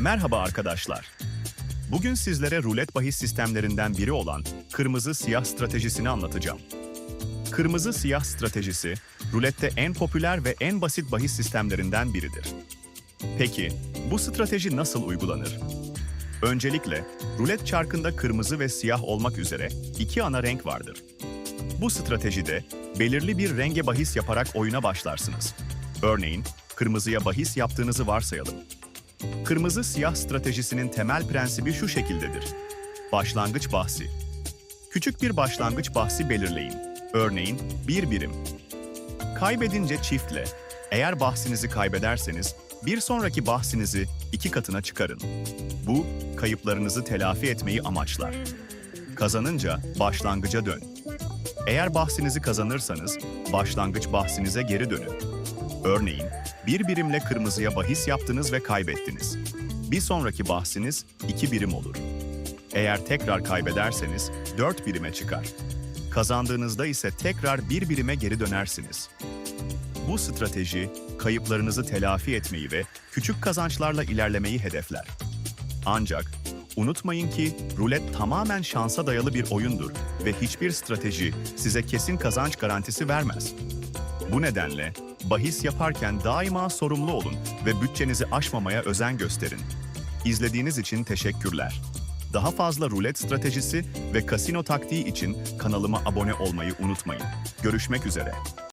Merhaba arkadaşlar. Bugün sizlere rulet bahis sistemlerinden biri olan kırmızı siyah stratejisini anlatacağım. Kırmızı siyah stratejisi, rulette en popüler ve en basit bahis sistemlerinden biridir. Peki, bu strateji nasıl uygulanır? Öncelikle, rulet çarkında kırmızı ve siyah olmak üzere iki ana renk vardır. Bu stratejide belirli bir renge bahis yaparak oyuna başlarsınız. Örneğin, kırmızıya bahis yaptığınızı varsayalım. Kırmızı siyah stratejisinin temel prensibi şu şekildedir. Başlangıç bahsi. Küçük bir başlangıç bahsi belirleyin. Örneğin bir birim. Kaybedince çiftle. Eğer bahsinizi kaybederseniz bir sonraki bahsinizi iki katına çıkarın. Bu kayıplarınızı telafi etmeyi amaçlar. Kazanınca başlangıca dön. Eğer bahsinizi kazanırsanız başlangıç bahsinize geri dönün. Örneğin, bir birimle kırmızıya bahis yaptınız ve kaybettiniz. Bir sonraki bahsiniz iki birim olur. Eğer tekrar kaybederseniz dört birime çıkar. Kazandığınızda ise tekrar bir birime geri dönersiniz. Bu strateji, kayıplarınızı telafi etmeyi ve küçük kazançlarla ilerlemeyi hedefler. Ancak unutmayın ki rulet tamamen şansa dayalı bir oyundur ve hiçbir strateji size kesin kazanç garantisi vermez. Bu nedenle bahis yaparken daima sorumlu olun ve bütçenizi aşmamaya özen gösterin. İzlediğiniz için teşekkürler. Daha fazla rulet stratejisi ve kasino taktiği için kanalıma abone olmayı unutmayın. Görüşmek üzere.